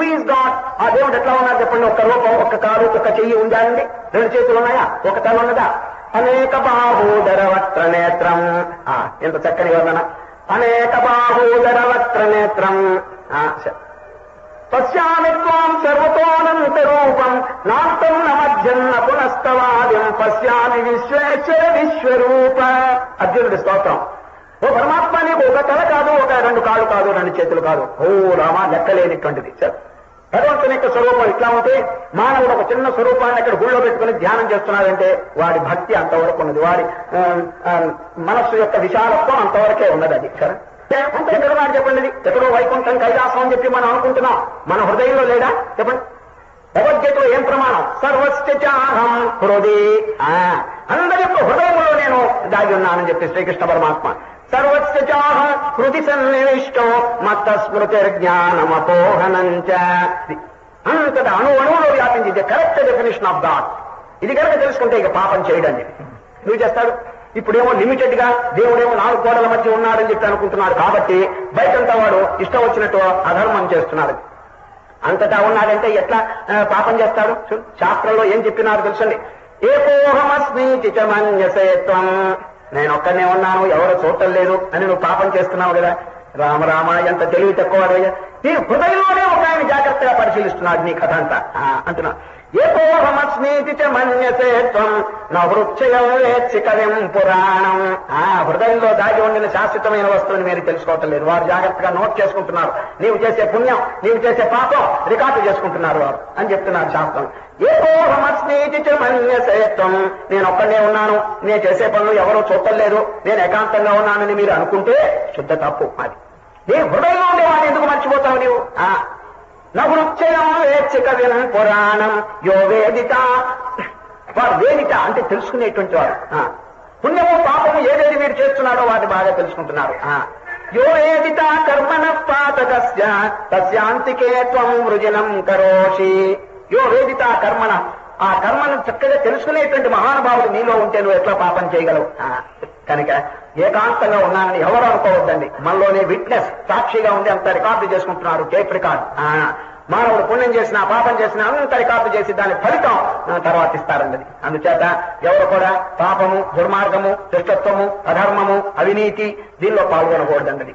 Who God ఆ దేవుడు ఎట్లా ఉన్నారు చెప్పండి? ఒక రూపం ఒక కారు ఒక చెయ్యి ఉందా అండి? రెండు చేతులు ఉన్నాయా? ఒక తల ఉన్నదా? అనేక బాహూదర వస్త్ర నేత్రం ఎంత చక్కని వర్ణన. అనేక బాహూదర వస్త్ర నేత్రం పశ్యామిత్వాం పశ్యామి త్వాం సర్వతోనంత రూపం నాస్తం న పునస్తవాద్యం పశ్యామి విశ్వేశ్వర విశ్వరూప. అర్జునుడి స్తోత్రం. ఓ పరమాత్మ నీకు ఒక తల కాదు ఒక రెండు కాళ్ళు కాదు రెండు చేతులు కాదు. ఓ రామా లెక్కలేనిటువంటిది. సరే. భగవంతుని యొక్క స్వరూపం ఇట్లా ఉంటే మానవుడు ఒక చిన్న స్వరూపాన్ని ఇక్కడ గుళ్ళో పెట్టుకుని ధ్యానం చేస్తున్నాడంటే వాడి భక్తి అంతవరకు ఉన్నది. వాడి మనస్సు యొక్క విశాలత్వం అంతవరకే ఉన్నది అది. సరే? అంటే ఎక్కడ చెప్పండి. ఎక్కడో వైకుంఠం కైలాసం అని చెప్పి మనం అనుకుంటున్నాం. మన హృదయంలో లేదా చెప్పండి. భగవద్గీతలో ఏం ప్రమాణం? సర్వస్థితాహం హృది. ఆ, అందరి యొక్క హృదయంలో నేను దాగి ఉన్నానని చెప్పి శ్రీకృష్ణ పరమాత్మ. సర్వస్థితాహం హృది సన్నివిష్టం మత స్మృతిర్జ్ఞానమపోహనంచ అంతటా అణు అణువులో వ్యాపించింది కరెక్ట్ డెఫినేషన్ ఆఫ్ గాడ్ ఇది కనుక తెలుసుకుంటే ఇక పాపం చేయడం చెప్పి నువ్వు చేస్తాడు? ఇప్పుడేమో లిమిటెడ్గా దేవుడేమో నాలుగు గోడల మధ్య ఉన్నాడని చెప్పి అనుకుంటున్నాడు కాబట్టి బయటంతా వాడు ఇష్టం వచ్చినట్టు అధర్మం చేస్తున్నాడు. అంతటా ఉన్నాడంటే ఎట్లా పాపం చేస్తాడు? శాస్త్రంలో ఏం చెప్పినారు తెలుసండి? ఏకోహమస్మి చిచమన్యసేత్వం. నేను ఒక్కనే ఉన్నాను ఎవరు చూడటం లేదు అని నువ్వు పాపం చేస్తున్నావు కదా. రామ రామ ఎంత తెలివి తక్కువ నీ హృదయంలోనే ఒక ఆయన జాగ్రత్తగా పరిశీలిస్తున్నాడు నీ కథ అంతా. ఆ, అంటున్నా మన్యసే త్వం. మన్యసేత్వం నృత్యయం వేత్సి కవిం పురాణం. ఆ హృదయంలో దాగి ఉండిన శాశ్వతమైన వస్తువుని మీరు తెలుసుకోవటం లేదు. వారు జాగ్రత్తగా నోట్ చేసుకుంటున్నారు. నీవు చేసే పుణ్యం నీవు చేసే పాపం రికార్డు చేసుకుంటున్నారు వారు అని చెప్తున్నారు శాస్త్రం. ఏకోహమస్మీతి మన్యసే త్వం. నేను ఒక్కడే ఉన్నాను. నేను చేసే పనులు ఎవరో చూడటం లేదు నేను ఏకాంతంగా ఉన్నానని మీరు అనుకుంటే శుద్ధ తప్పు అది. నీ హృదయంలో ఉండే వాడిని ఎందుకు మర్చిపోతావు నీవు? ఆ నవృత్యయం విన పురాణం యో వేదిత. వారు వేదిత అంటే తెలుసుకునేటువంటి వారు పుణ్యము పాపము ఏదేది మీరు చేస్తున్నారో వాటి బాగా తెలుసుకుంటున్నారు. ఆ. యో వేదిత కర్మణ పాతకస్య తస్యాంతికే త్వం వృజనం కరోషి. యో వేదిత కర్మణ ఆ కర్మను చక్కగా తెలుసుకునేటువంటి మహానుభావుడు నీలో ఉంటే నువ్వు ఎట్లా పాపం చేయగలవు? కనుక ఏకాంతంగా ఉన్నానని ఎవరు అనుకోవద్దండి. మనలోనే విట్నెస్ సాక్షిగా ఉండి అంత రికార్డు చేసుకుంటున్నారు. టేప్ రికార్డు ఆ, మానవుడు పుణ్యం చేసిన పాపం చేసిన అంత రికార్డు చేసి దాని ఫలితం తర్వాత ఇస్తారండి అందుచేత ఎవరు కూడా పాపము దుర్మార్గము దుష్టత్వము అధర్మము అవినీతి దీనిలో పాల్గొనకూడదండి